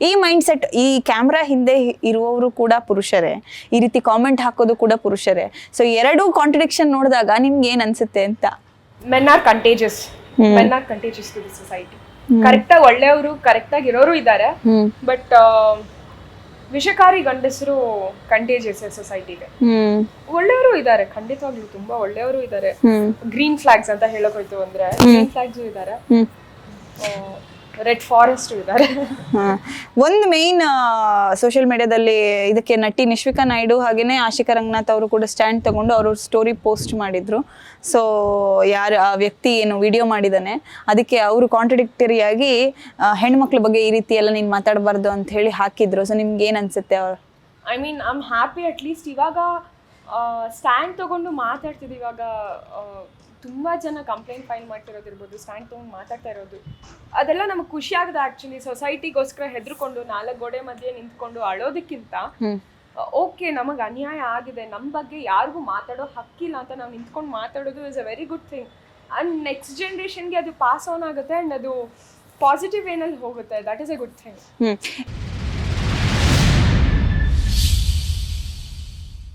ಈ mind set ಈ camera ಹಿಂದೆ ಇರುವವರು ಕೂಡ ಪುರುಷರೇ. ಈ ರೀತಿ ಕಾಮೆಂಟ್ ಹಾಕೋದು ಕೂಡ ಪುರುಷರೇ. ಸೊ ಎರಡೂ ಕಾಂಟ್ರಡಿಕ್ಷನ್ ನೋಡಿದಾಗ ನಿಮ್ಗೆ ಏನ್ ಅನ್ಸುತ್ತೆ ಅಂತ? Men are contagious men are contagious to the society correct ಆಗಿ ಒಳ್ಳೆಯವರು ಕರೆಕ್ಟ್ ಆಗಿ ಇರೋರು ಇದ್ದಾರೆ. ಬಟ್ ವಿಷಕಾರಿ ಗಂಡಸರು ಕಂಟೇಜಸ್ ಸೊಸೈಟಿಗೆ ಒಳ್ಳೆಯವರು ಇದ್ದಾರೆ. ಖಂಡಿತವಾಗ್ಲೂ ತುಂಬಾ ಒಳ್ಳೆಯವರು ಇದ್ದಾರೆ. ಗ್ರೀನ್ ಫ್ಲಾಗ್ಸ್ ಅಂತ ಹೇಳಕ್ ಹೋಯ್ತು ಅಂದ್ರೆ ಗ್ರೀನ್ ಫ್ಲಾಗ್ಸ್ ಇದ್ದಾರೆ. ರೆಡ್ ಫಾರೆಸ್ಟ್ ಇದ್ದಾರೆ. ಒಂದು ಮೇನ್ ಸೋಷಿಯಲ್ ಮೀಡಿಯಾದಲ್ಲಿ ಇದಕ್ಕೆ ನಟಿ ನಿಶ್ವಿಕಾ ನಾಯ್ಡು ಹಾಗೇನೆ ಆಶಿಕಾ ರಂಗನಾಥ್ ಅವರು ಕೂಡ ಸ್ಟ್ಯಾಂಡ್ ತಗೊಂಡು ಅವರು ಸ್ಟೋರಿ ಪೋಸ್ಟ್ ಮಾಡಿದ್ರು. ಸೊ ಯಾರು ಆ ವ್ಯಕ್ತಿ ಏನು ವಿಡಿಯೋ ಮಾಡಿದಾನೆ ಅದಕ್ಕೆ ಅವರು ಕಾಂಟ್ರಡಿಕ್ಟರಿ ಆಗಿ ಹೆಣ್ಮಕ್ಳ ಬಗ್ಗೆ ಈ ರೀತಿ ಎಲ್ಲ ನೀನು ಮಾತಾಡಬಾರ್ದು ಅಂತ ಹೇಳಿ ಹಾಕಿದ್ರು. ಸೊ ನಿಮ್ಗೆ ಏನು ಅನ್ಸುತ್ತೆ ಅವ್ರು I mean I am happy at least ಇವಾಗ ಸ್ಟ್ಯಾಂಡ್ ತೊಗೊಂಡು ಮಾತಾಡ್ತಿದ್ದು ಇವಾಗ ತುಂಬ ಜನ ಕಂಪ್ಲೇಂಟ್ ಫೈಲ್ ಮಾಡ್ತಿರೋದಿರ್ಬೋದು ಸ್ಟ್ಯಾಂಡ್ ತೊಗೊಂಡು ಮಾತಾಡ್ತಾ ಇರೋದು. ಅದೆಲ್ಲ ನಮಗೆ ಖುಷಿ ಆಗಿದೆ ಆ್ಯಕ್ಚುಲಿ ಸೊಸೈಟಿಗೋಸ್ಕರ ಹೆದರ್ಕೊಂಡು ನಾಲ್ಕು ಗೋಡೆ ಮಧ್ಯೆ ನಿಂತ್ಕೊಂಡು ಅಳೋದಕ್ಕಿಂತ ಓಕೆ ನಮಗೆ ಅನ್ಯಾಯ ಆಗಿದೆ. ನಮ್ಮ ಬಗ್ಗೆ ಯಾರಿಗೂ ಮಾತಾಡೋ ಹಕ್ಕಿಲ್ಲ ಅಂತ ನಾವು ನಿಂತ್ಕೊಂಡು ಮಾತಾಡೋದು is a very good thing and next ಜನ್ರೇಷನ್ಗೆ ಅದು ಪಾಸ್ ಆನ್ ಆಗುತ್ತೆ ಆ್ಯಂಡ್ ಅದು ಪಾಸಿಟಿವ್ ವೇನಲ್ಲಿ ಹೋಗುತ್ತೆ. That is a good thing